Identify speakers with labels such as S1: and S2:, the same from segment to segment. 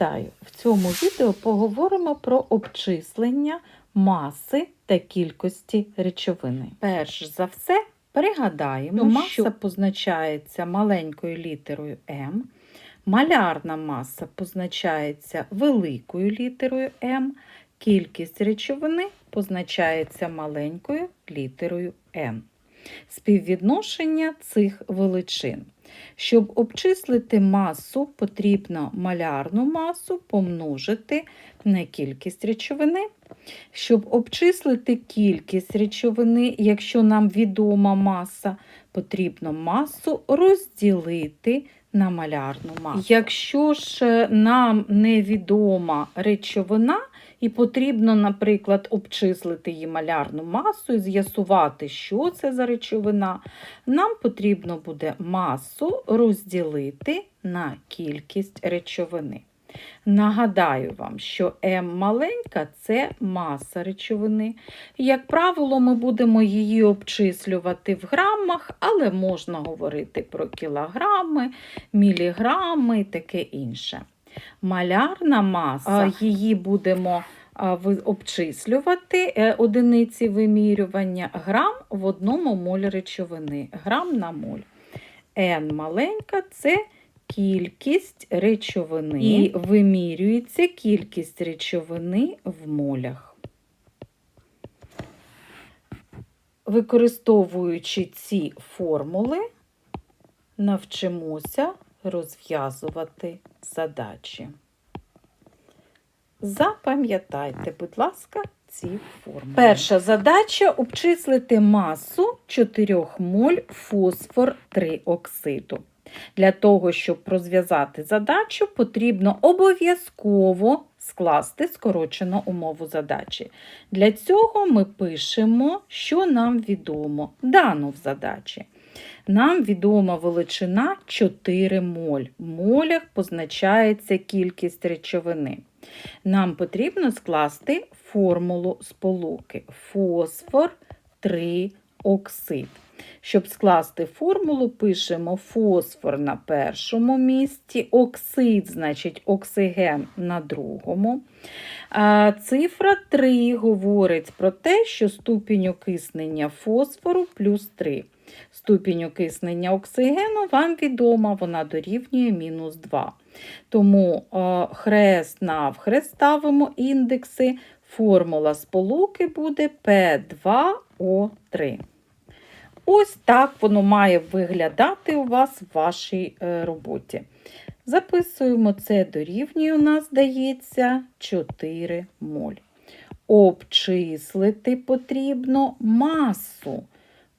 S1: Вітаю! В цьому відео поговоримо про обчислення маси та кількості речовини. Перш за все, пригадаємо,
S2: Маса
S1: що позначається маленькою літерою М, малярна маса позначається великою літерою М, кількість речовини позначається маленькою літерою Н. Співвідношення цих величин. Щоб обчислити масу, потрібно малярну масу помножити на кількість речовини. Щоб обчислити кількість речовини, якщо нам відома маса, потрібно масу розділити на малярну масу. Якщо ж е, нам невідома речовина, і потрібно, наприклад, обчислити її малярну масу і з'ясувати, що це за речовина, нам потрібно буде масу розділити на кількість речовини. Нагадаю вам, що М маленька це маса речовини. Як правило, ми будемо її обчислювати в грамах, але можна говорити про кілограми, міліграми і таке інше. Малярна маса, її будемо обчислювати е, одиниці вимірювання грам в одному молі речовини. Грам на моль. N маленька це кількість речовини. І вимірюється кількість речовини в молях. Використовуючи ці формули, навчимося розв'язувати задачі. Запам'ятайте, будь ласка, ці формули. Перша задача обчислити масу 4 моль фосфор 3 оксиду. Для того, щоб розв'язати задачу, потрібно обов'язково скласти скорочену умову задачі. Для цього ми пишемо, що нам відомо дано в задачі. Нам відома величина 4 моль. В молях позначається кількість речовини. Нам потрібно скласти формулу сполуки фосфор 3 оксид. Щоб скласти формулу, пишемо фосфор на першому місці, оксид, значить оксиген на другому. Цифра 3 говорить про те, що ступінь окиснення фосфору плюс 3. Ступінь окиснення оксигену вам відома, вона дорівнює мінус 2. Тому е, хрест навхрест ставимо індекси. Формула сполуки буде P2O3. Ось так воно має виглядати у вас в вашій е, роботі. Записуємо це дорівнює, у нас дається 4 моль. Обчислити потрібно масу.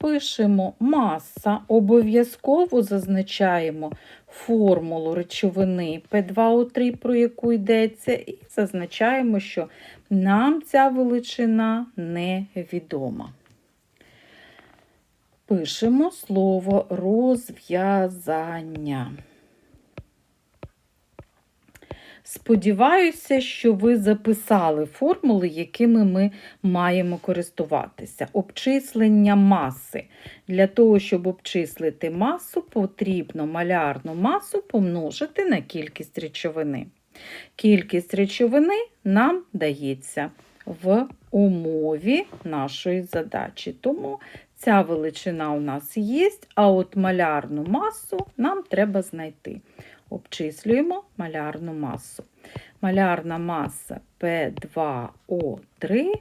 S1: Пишемо маса, обов'язково зазначаємо формулу речовини P2O3, про яку йдеться, і зазначаємо, що нам ця величина невідома. Пишемо слово розв'язання. Сподіваюся, що ви записали формули, якими ми маємо користуватися. Обчислення маси. Для того, щоб обчислити масу, потрібно малярну масу помножити на кількість речовини. Кількість речовини нам дається в умові нашої задачі. Тому ця величина у нас є, а от малярну масу нам треба знайти. Обчислюємо малярну масу. Малярна маса P2O3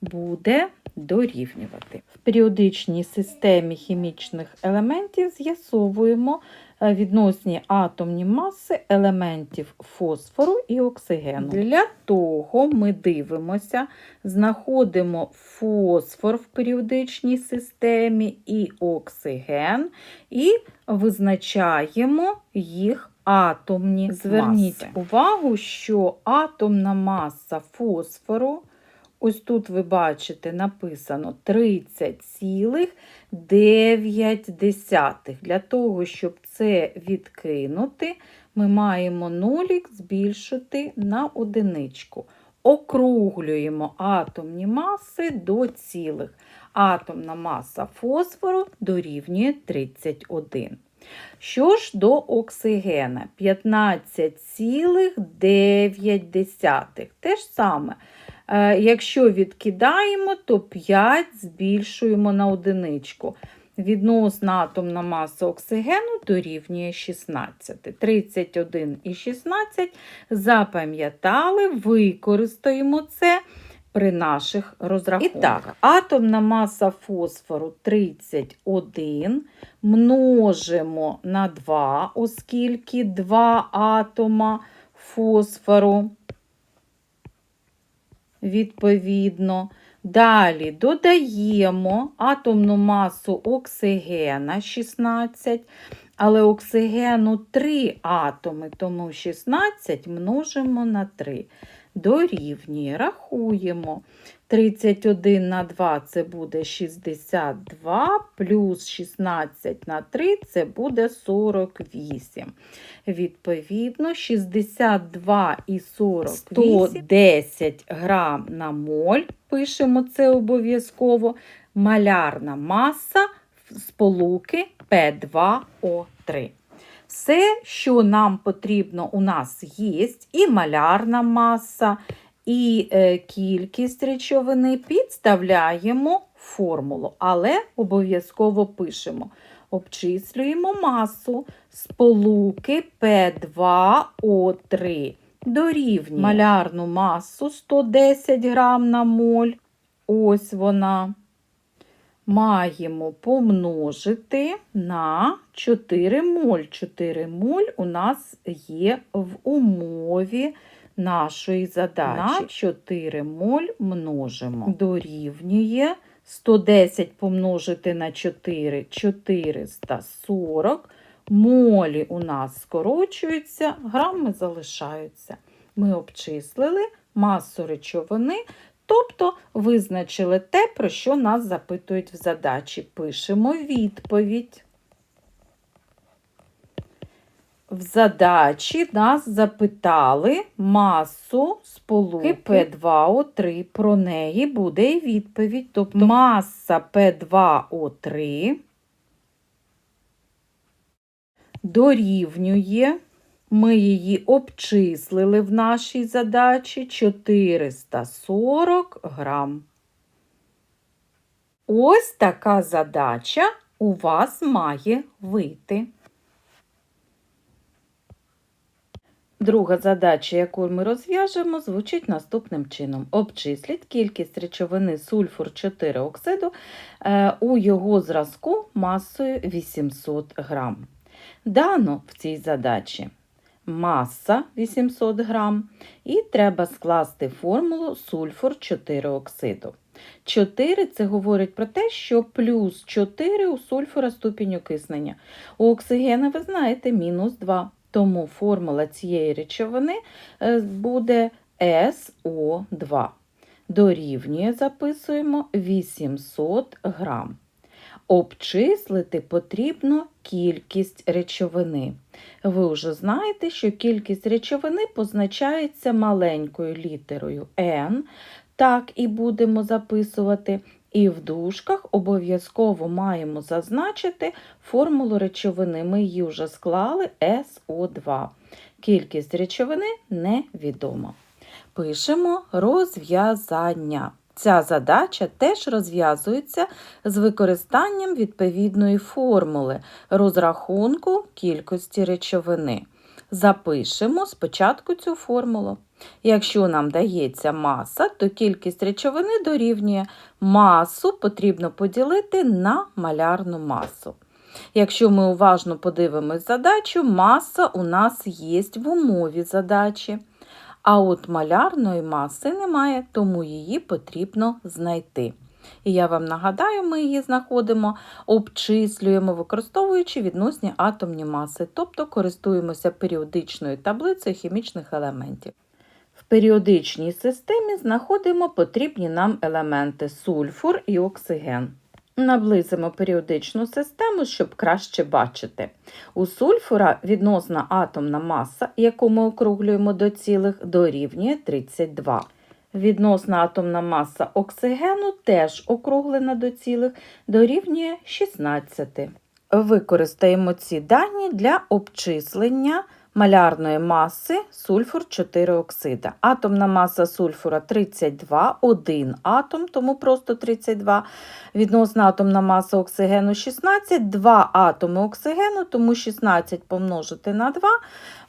S1: буде дорівнювати. В періодичній системі хімічних елементів з'ясовуємо е, відносні атомні маси елементів фосфору і оксигену. Для того ми дивимося, знаходимо фосфор в періодичній системі і оксиген, і визначаємо їх атомні Зверніть
S2: маси.
S1: увагу, що атомна маса фосфору, ось тут ви бачите, написано 30,9. Для того, щоб це відкинути, ми маємо нолік збільшити на одиничку. Округлюємо атомні маси до цілих. Атомна маса фосфору дорівнює 31. Що ж до оксигена? 15,9. Те ж саме. Е, Якщо відкидаємо, то 5 збільшуємо на одиничку. Відносна атомна маса оксигену дорівнює 16. 31 і 16 запам'ятали, використаємо це при наших розрахунках. І так, атомна маса фосфору 31 множимо на 2, оскільки 2 атома фосфору відповідно. Далі додаємо атомну масу оксигена 16, але оксигену 3 атоми, тому 16 множимо на 3. Дорівнює, рахуємо. 31 на 2 це буде 62, плюс 16 на 3 це буде 48. Відповідно, 62 і 48 110 грам на моль, пишемо це обов'язково, малярна маса сполуки P2O3. Все, що нам потрібно, у нас є і малярна маса, і е, кількість речовини, підставляємо формулу, але обов'язково пишемо. Обчислюємо масу сполуки P2O3 дорівнює малярну масу 110 грам на моль. Ось вона. Маємо помножити на 4 моль. 4 моль у нас є в умові нашої задачі. На 4 моль множимо. Дорівнює 110 помножити на 4 440. Молі у нас скорочуються, грами залишаються. Ми обчислили масу речовини, тобто визначили те, про що нас запитують в задачі. Пишемо відповідь. В задачі нас запитали масу сполуки P2O3. Про неї буде і відповідь. Тобто маса P2O3 дорівнює, ми її обчислили в нашій задачі 440 грам. Ось така задача у вас має вийти. Друга задача, яку ми розв'яжемо, звучить наступним чином. Обчисліть кількість речовини сульфур 4 оксиду е, у його зразку масою 800 грам. Дано в цій задачі маса 800 грам, і треба скласти формулу сульфур 4 оксиду. 4 це говорить про те, що плюс 4 у сульфура ступінь окиснення. У оксигена, ви знаєте, мінус 2. Тому формула цієї речовини е, буде СО2. Дорівнює, записуємо 800 грам. Обчислити потрібно кількість речовини. Ви вже знаєте, що кількість речовини позначається маленькою літерою N. Так і будемо записувати. І в дужках обов'язково маємо зазначити формулу речовини. Ми її вже склали СО2. Кількість речовини невідома. Пишемо розв'язання. Ця задача теж розв'язується з використанням відповідної формули розрахунку кількості речовини. Запишемо спочатку цю формулу. Якщо нам дається маса, то кількість речовини дорівнює масу потрібно поділити на малярну масу. Якщо ми уважно подивимось задачу, маса у нас є в умові задачі. А от малярної маси немає, тому її потрібно знайти. І я вам нагадаю, ми її знаходимо, обчислюємо, використовуючи відносні атомні маси, тобто користуємося періодичною таблицею хімічних елементів. В періодичній системі знаходимо потрібні нам елементи сульфур і оксиген. Наблизимо періодичну систему, щоб краще бачити. У сульфура відносна атомна маса, яку ми округлюємо до цілих, дорівнює 32. Відносна атомна маса оксигену теж округлена до цілих, дорівнює 16. використаємо ці дані для обчислення малярної маси сульфур 4 оксида. Атомна маса сульфура 32, один атом, тому просто 32. Відносна атомна маса оксигену 16, 2 атоми оксигену, тому 16 помножити на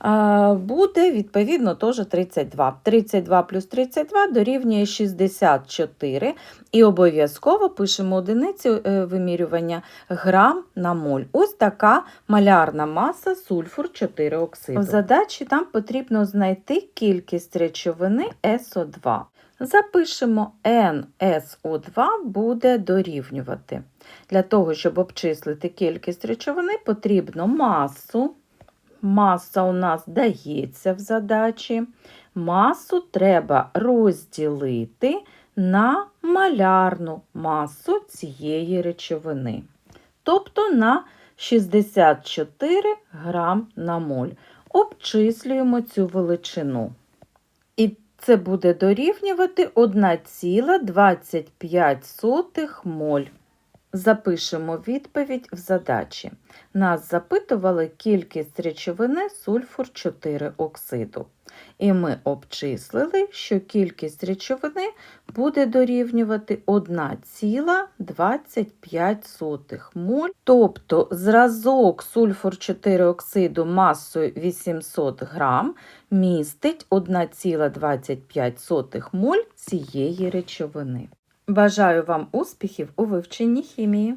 S1: 2 буде відповідно теж 32. 32 плюс 32 дорівнює 64. І обов'язково пишемо одиницю е, вимірювання грам на моль. Ось така малярна маса сульфур 4 оксиду. В задачі там потрібно знайти кількість речовини СО2. Запишемо NSO2 буде дорівнювати. Для того, щоб обчислити кількість речовини, потрібно масу. Маса у нас дається в задачі. Масу треба розділити на малярну масу цієї речовини. Тобто на 64 грам на моль. Обчислюємо цю величину. І це буде дорівнювати 1,25 моль. Запишемо відповідь в задачі. Нас запитували кількість речовини сульфур 4 оксиду. І ми обчислили, що кількість речовини буде дорівнювати 1,25 моль. Тобто зразок сульфур 4 оксиду масою 800 грам містить 1,25 моль цієї речовини. Бажаю вам успіхів у вивченні хімії!